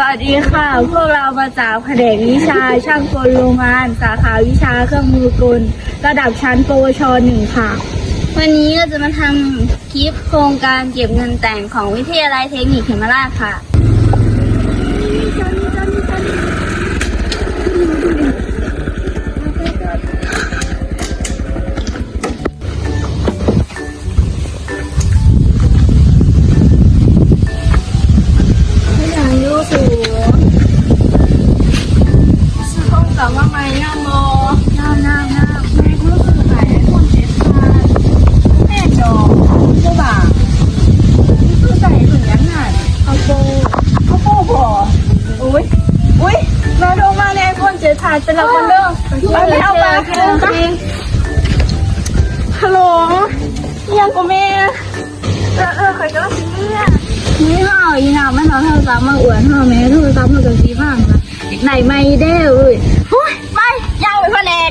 วัสดีค่ะ พวกเรามาจากแผนกวิชาช่างกลโรงงาน สาขาวิชาเครื่องมือกล ระดับชั้นปวชหนึ่งค่ะ วันนี้เราจะมาทำคลิปโครงการเก็บเงินแต่งของวิทยาลัยเทคนิคเขมราชค่ะ กับว่าไงย่ามอน้ำน้ำน้ำแม่ก็รู้สึกหายไอโฟนเจ็ดพันแม่จอใช่ป่ะคือใส่เหมือนกันน่ะเอาโปเอาโปพออุ้ยอุ้ยแม่โทรมาในไอโฟนเจ็ดพันเป็นเราคนเดิมไปไม่เอาไปกินฮัลโหลยังกูแม่เออเออใครก็ซื้อเนี่ยนี่ห่ออีนาวไม่นอนเท่าซ้ำมาอวดห่อแม่เท่าซ้ำมากับสีบ้างค่ะไหนไม่ได้เอ้ย หุ้ยไปยาวไปแผนก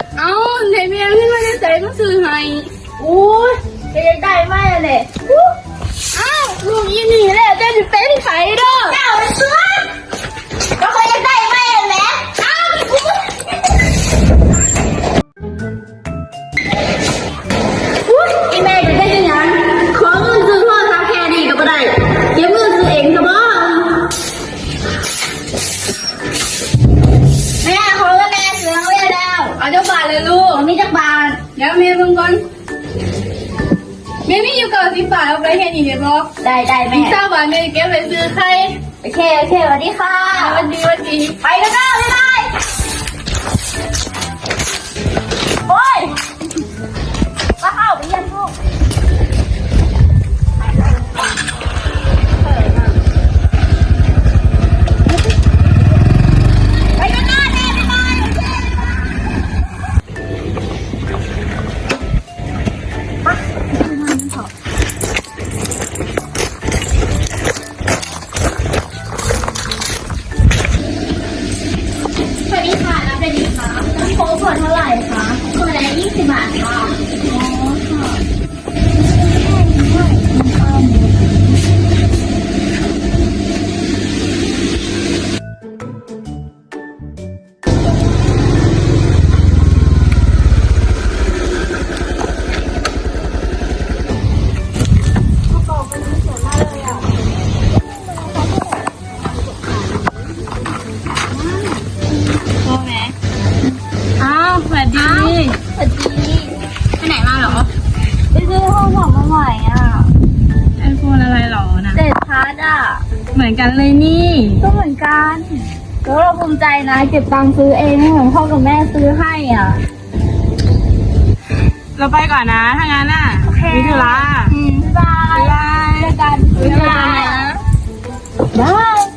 เมื่อเท่ากันเมื่อเท่ากันเอาเรื่องนี้เลยบลูกเธ เอาเจ้าบาทเลยลูกอันนี้จักบาทเดี๋ยวเมียมึงก่อนเมียไม่อยู่กับสิบบาทเอาไปแค่นี้เดี๋ยวบอกได้ได้แม่เจ้าบาทเมียเก็บไปซื้อใครโอเคโอเคสวัสดีค่ะวันดีวันดีไปกันนะบ๊ายบาย เหมือนกันเลยนี่ ก็เหมือนกันก็เราภูมิใจนะ เก็บตังค์ซื้อเองไม่เหมือนพ่อกับแม่ซื้อให้อะ เราไปก่อนนะ ถ้างั้นน่ะโอเคมีธุระบ๊ายบายบ๊ายบาย เจอกันบ๊ายบายบาย